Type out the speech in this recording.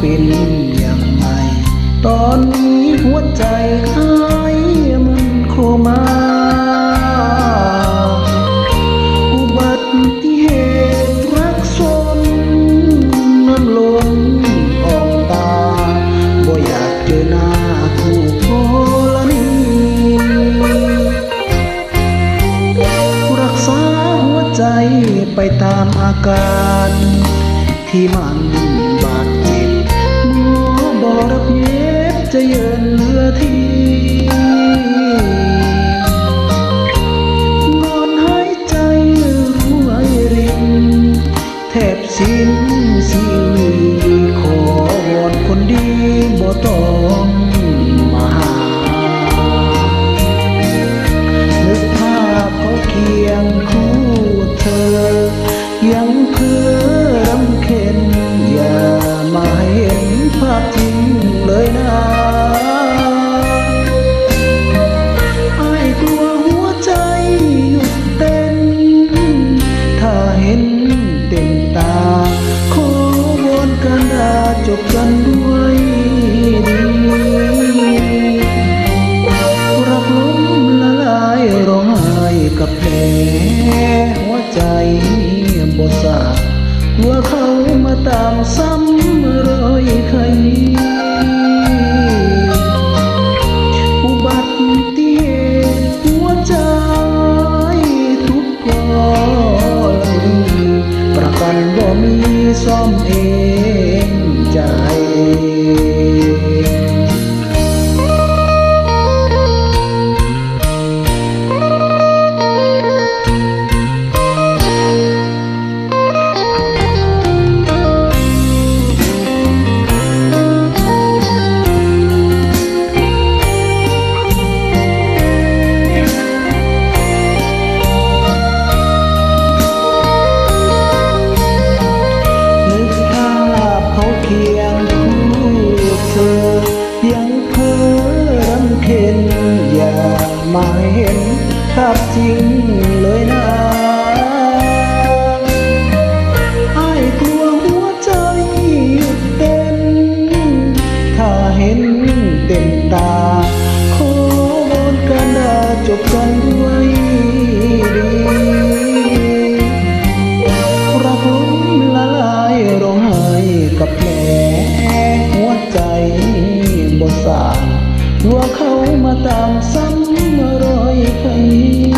เป็นอย่างไรตอนนี้หัวใจหายมันโคมาอุบัติเหตุรักสนน้ำล้นออกตาบ่อยากเจอหน้าคู่พลนีรักษาหัวใจไปตามอาการ ที่มันบาดเจ็บหมอบอรับเย็บจะเยินเหลือทีนอนหายใจรวยรินแทบสิ้นชีวิขอวอนคนดีบ่ต้องมาหานึกภาพเขาเคียงคู่เธอ ยังเพื่อาพจริงเลยนะไอ้ายกลัวหัวใจหยุดเต้น ถ้าเห็นเต็มตา ขอวอนกันดาจบกันด้วยดีรักล้มละลายร้องไห้กับแผลหัวใจบ่สากลัวเขามาตามซ้ำ มีซ่อมเองใจ ภาพจริงเลยนะไอ้กลัวหัวใจหยุดเต้น ถ้าเห็นเต็มตา ขอวอนกันดาจบกันด้วยดีรักลมละลายร้องไห้กับแผลหัวใจบ่สางกลัวเขามาตามซ้ำ me.